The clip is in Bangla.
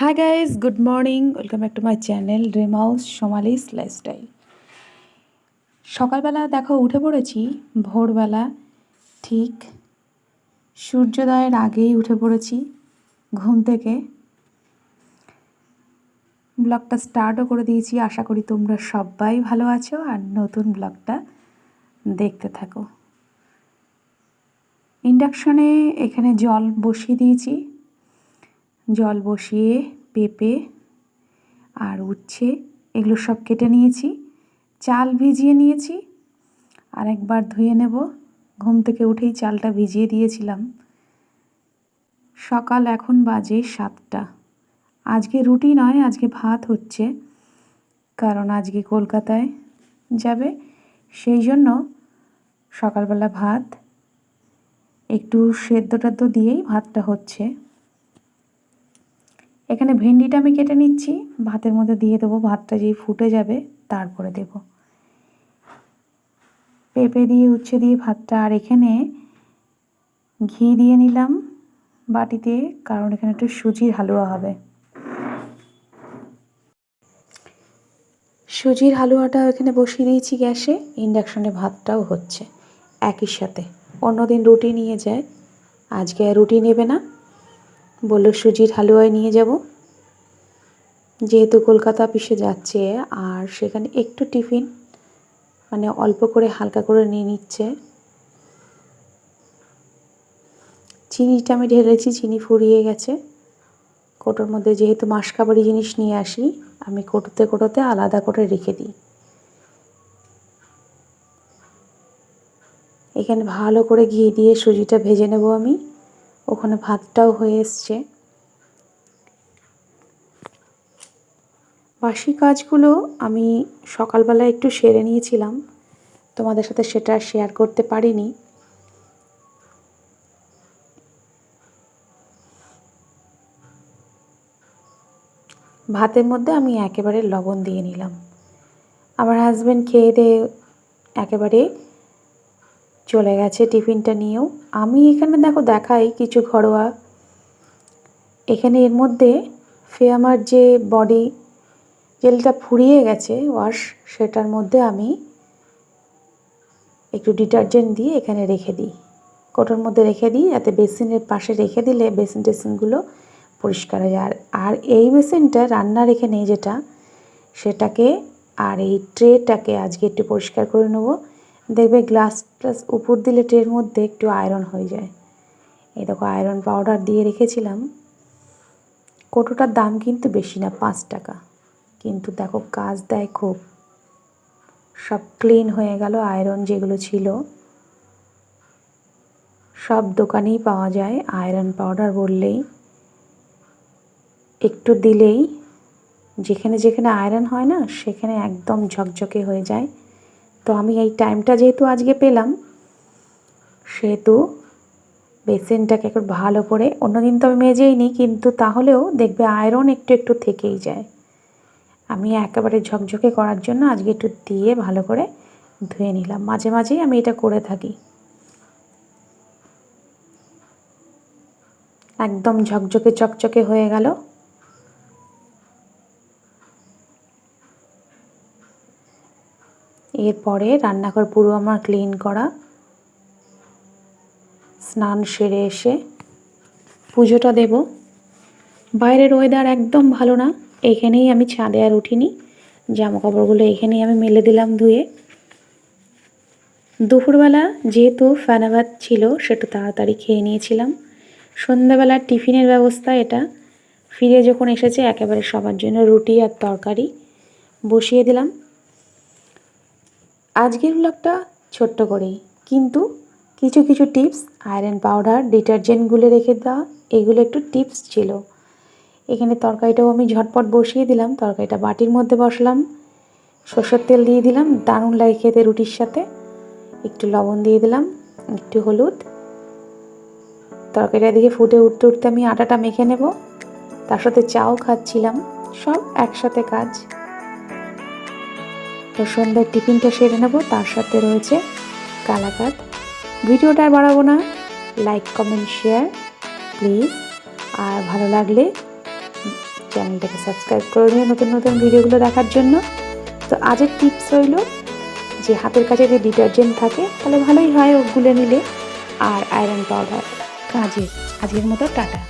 Hi guys good morning welcome back to my channel dream house Somali's lifestyle সকালবেলা দেখো উঠে পড়েছি, ভোরবেলা ঠিক সূর্যোদয়ের আগেই উঠে পড়েছি ঘুম থেকে। ব্লগটা স্টার্টও করে দিয়েছি, আশা করি তোমরা সবাই ভালো আছো আর নতুন ব্লগটা দেখতে থাকো। ইন্ডাকশনে এখানে জল বসিয়ে দিয়েছি। জল বসিয়ে পেঁপে আর উচ্ছে, এগুলো সব কেটে নিয়েছি। চাল ভিজিয়ে নিয়েছি। আর একবার ধুয়ে নেব। ঘুম থেকে উঠেই চালটা ভিজিয়ে দিয়েছিলাম। সকাল এখন বাজে সাতটা। আজকে রুটি নয়, আজকে ভাত হচ্ছে। কারণ আজকে কলকাতায় যাবে। সেই জন্য সকালবেলা ভাত, একটু সেদ্ধ টেদ্ধ দিয়েই ভাতটা হচ্ছে। এখানে ভেন্ডিটা আমি কেটে নিচ্ছি। ভাতের মধ্যে দিয়ে দেবো, ভাতটা যেই ফুটে যাবে তারপরে দেব। পেঁপে দিয়ে, উচ্ছে দিয়ে ভাতটা আর এখানে ঘি দিয়ে নিলাম বাটিতে, কারণ এখানে একটু সুজির হালুয়া হবে। সুজির হালুয়াটা এখানে বসিয়ে দিয়েছি গ্যাসে, ইন্ডাকশনে ভাতটাও হচ্ছে একই সাথে। অন্যদিন রুটি নিয়ে যায়, আজকে রুটি নেবে না। বলল, সুজির হালুয়ায় নিয়ে যাব। যেহেতু কলকাতা অফিসে যাচ্ছে আর সেখানে একটু টিফিন মানে অল্প করে হালকা করে নিয়ে নিচ্ছে। চিনিটা আমি ঢেলেছি, চিনি ফুরিয়ে গেছে। কোটোর মধ্যে যেহেতু মাসকাবারি জিনিস নিয়ে আসি, আমি কোটোতে কোটোতে আলাদা করে রেখে দিই। এখানে ভালো করে ঘি দিয়ে সুজিটা ভেজে নেব আমি। ওখানে ভাতটাও হয়ে এসছে। বাসি কাজগুলো আমি সকালবেলা একটু সেরে নিয়েছিলাম। তোমাদের সাথে সেটা শেয়ার করতে পারিনি। ভাতের মধ্যে আমি একেবারে লবণ দিয়ে নিলাম। আমার হাজব্যান্ড খেয়ে দিয়ে একেবারে চলে গেছে টিফিনটা নিয়েও। আমি এখানে দেখো দেখাই কিছু ঘরোয়া। এখানে এর মধ্যে ফেয়ামার যে বডি জেলটা ফুরিয়ে গেছে, ওয়াশ, সেটার মধ্যে আমি একটু ডিটারজেন্ট দিয়ে এখানে রেখে দিই। কোটোর মধ্যে রেখে দিই, যাতে বেসিনের পাশে রেখে দিলে বেসিন টেসিনগুলো পরিষ্কার হয়ে যায়। আর এই বেসিনটা রান্নার এখানে যেটা, সেটাকে আর এই ট্রেটাকে আজকে একটু পরিষ্কার করে নেব। দেখবে গ্লাস প্লাস উপর দিলে ট্রের মধ্যে একটু আয়রন হয়ে যায়। এই দেখো আয়রন পাউডার দিয়ে রেখেছিলাম। কোটোটার দাম কিন্তু বেশি না, পাঁচ টাকা। কিন্তু দেখো কাজ দেয় খুব। সব ক্লিন হয়ে গেল আয়রন যেগুলো ছিল। সব দোকানেই পাওয়া যায় আয়রন পাউডার বললেই। একটু দিলেই যেখানে যেখানে আয়রন হয় না, সেখানে একদম ঝকঝকে হয়ে যায়। তো আমি এই টাইমটা যেহেতু আজকে পেলাম, সেহেতু বেসিনটাকে একটু ভালো করে, অন্যদিন তো আমি মেজেই নিই কিন্তু তাহলেও দেখবে আয়রন একটু একটু থেকেই যায়। আমি একেবারে ঝকঝকে করার জন্য আজকে একটু দিয়ে ভালো করে ধুয়ে নিলাম। মাঝে মাঝেই আমি এটা করে থাকি। একদম ঝকঝকে চকচকে হয়ে গেল। এরপরে রান্নাঘর পুরো আমার ক্লিন করা। স্নান সেরে এসে পুজোটা দেব। বাইরের ওয়েদার একদম ভালো না, এখানেই আমি ছাদে আর উঠিনি। জামা কাপড়গুলো এখানেই আমি মেলে দিলাম ধুয়ে। দুপুরবেলা যেহেতু ফ্যানাভাত ছিল, সেটা তাড়াতাড়ি খেয়ে নিয়েছিলাম। সন্ধ্যাবেলার টিফিনের ব্যবস্থা এটা। ফিরে যখন এসেছে, একেবারে সবার জন্য রুটি আর তরকারি বসিয়ে দিলাম। আজকের ব্লগটা ছোট্ট করেই। কিন্তু কিছু কিছু টিপস আয়রন পাউডার ডিটারজেন্টগুলো রেখে দেওয়া, এগুলো একটু টিপস ছিল। এখানে তরকারিটাও আমি ঝটপট বসিয়ে দিলাম। তরকারিটা বাটির মধ্যে বসলাম। সর্ষের তেল দিয়ে দিলাম। দারুণ লাগে খেতে রুটির সাথে। একটু লবণ দিয়ে দিলাম। একটু হলুদ। তরকারিটা দিকে ফুটে উঠতে উঠতে আমি আটাটা মেখে নেব। তার সাথে চাও খাচ্ছিলাম। সব একসাথে কাজ। তো সন্ধ্যার টিফিনটা সেরে নেব, তার সাথে রয়েছে কালাকাত ভিডিওটা আর বাড়াবো না। লাইক কমেন্ট শেয়ার প্লিজ আর ভালো লাগলে চ্যানেলটাকে সাবস্ক্রাইব করে নিও নতুন নতুন ভিডিওগুলো দেখার জন্য। তো আজের টিপস রইল যে হাতের কাছে যে ডিটারজেন্ট থাকে, তাহলে ভালোই হয় ও গুলে নিলে। আর আয়রন পাউডার কাজের আজকের মতো টাটা।